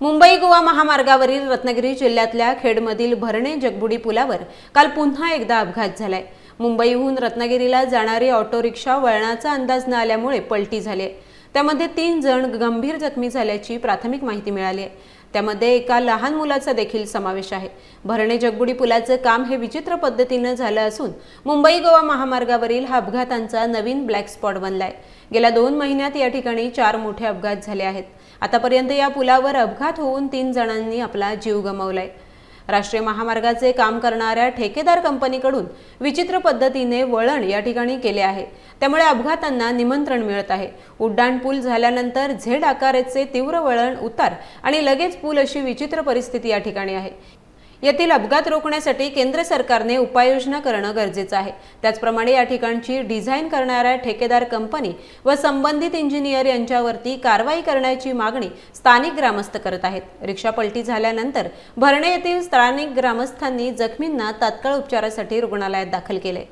मुंबई गोवा महामार्गावरील रत्नागिरी जिल्ह्यातल्या खेडमधील भरणे जगबुडी पुलावर काल पुन्हा एकदा अपघात झालाय मुंबईहून रत्नागिरीला जाणारी ऑटो रिक्षा वळणाचा अंदाज न आल्यामुळे पलटी झाली आहे. त्यामध्ये तीन जण गंभीर जखमी झाल्याची प्राथमिक माहिती मिळाली आहे. त्यामध्ये एका लहान मुलाचा देखील समावेश आहे. भरणे जगबुडी पुलाचं काम हे विचित्र पद्धतीनं झालं असून मुंबई गोवा महामार्गावरील हा अपघातांचा नवीन ब्लॅक स्पॉट बनलाय. गेल्या दोन महिन्यात या ठिकाणी चार मोठे अपघात झाले आहेत. आतापर्यंत या पुलावर अपघात होऊन तीन जणांनी आपला जीव गमावलाय. राष्ट्रीय महामार्गाचे काम करणाऱ्या ठेकेदार कंपनीकडून विचित्र पद्धतीने वळण या ठिकाणी केले आहे. त्यामुळे अपघातांना निमंत्रण मिळत आहे. उड्डाण पूल झाल्यानंतर झेड आकाराचे तीव्र वळण उतार आणि लगेच पूल अशी विचित्र परिस्थिती या ठिकाणी आहे. येथील अपघात रोखण्यासाठी केंद्र सरकारने उपाययोजना करणं गरजेचं आहे. त्याचप्रमाणे या ठिकाणची डिझाईन करणाऱ्या ठेकेदार कंपनी व संबंधित इंजिनियर यांच्यावरती कारवाई करण्याची मागणी स्थानिक ग्रामस्थ करत आहेत. रिक्षा पलटी झाल्यानंतर भरणे येथील स्थानिक ग्रामस्थांनी जखमींना तात्काळ उपचारासाठी रुग्णालयात दाखल केले.